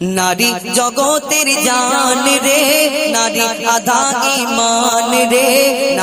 নারী জগতের জান রে নারী আধা ইমান।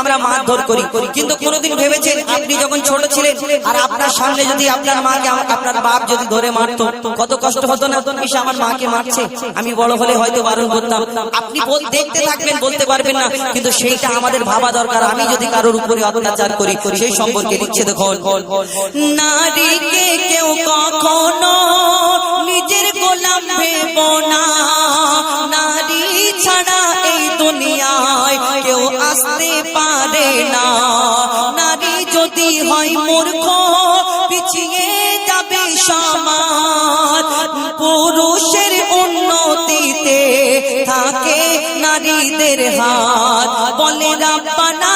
আমরা মারধর করি। কিন্তু কোনোদিন ভেবেছেন আপনি যখন ছোট ছিলেন আর আপনার সামনে যদি আপনার মাকে, আপনার বাপ যদি ধরে মারতো, কত কষ্ট হতো না? এসে আমার মাকে মারছে। আমি বড় হলে হয়তো বারণ করতাম। আপনি দেখতে থাকবেন, বলতে পারবেন না। কিন্তু সেইটা আমাদের ভাবা দরকার। আমি যদি কারোর উপরে অত্যাচার করি, সেই সম্পর্কে লিখছে দেখুন নারীকে কেউ কখনো নিজের গোলাম ভেব না। নারী ছাড়া এই দুনিয়ায় কেউ আসতে পারে না। নারী যদি হয় মূর্খ, পিছিয়ে যাবে সমাজ। পুরুষের উন্নতিতে থাকে নারীদের হাত। বলে রাব্বানা,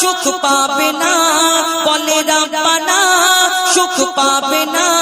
সুখ পাবে না। বলে রাব্বানা, সুখ পাবে না।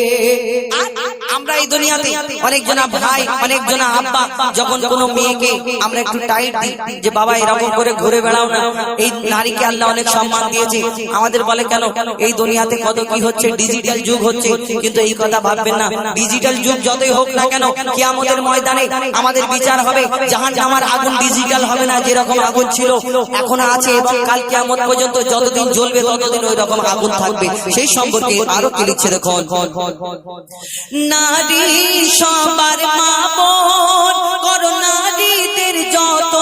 এই দুনিয়াতে অনেক জনা ভাই, অনেক জনা আব্বা, যখন কোনো মেয়েকে আমরা একটু টাইট দিই, যে বাবা এরকম করে ঘুরে বেড়াও না। এই নারীকে আল্লাহ অনেক সম্মান দিয়েছে। আমাদের বলে কেন, এই দুনিয়াতে কত কি হচ্ছে ডিজিটাল যুগ হচ্ছে। কিন্তু এই কথা ভাববেন না। ডিজিটাল যুগ যতই হোক না কেন, কিয়ামতের ময়দানে আমাদের বিচার হবে। জাহান নামার আগুন ডিজিটাল হবে না, যেরকম আগুন ছিল, এখন আছে। এবং কাল কিয়ামত পর্যন্ত যতদিন জ্বলবে, ততদিন ওই রকম আগুন থাকবে। সেই সম্পর্কে আরও কি লিখছে দেখুন? নারী সবার যত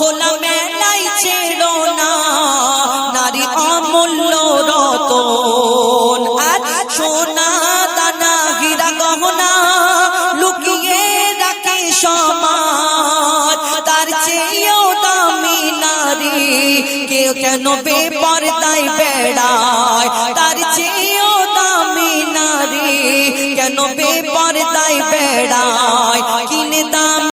খোলা মেলাই না, নারী অমূল্য রতন। আর সোনা দানা, হীরা গহনা লুকিয়ে রাখে সমাজ, তার চেয়েও দামি নারী, কেউ কেন বেপরদায় বেড়ায়, তার নবী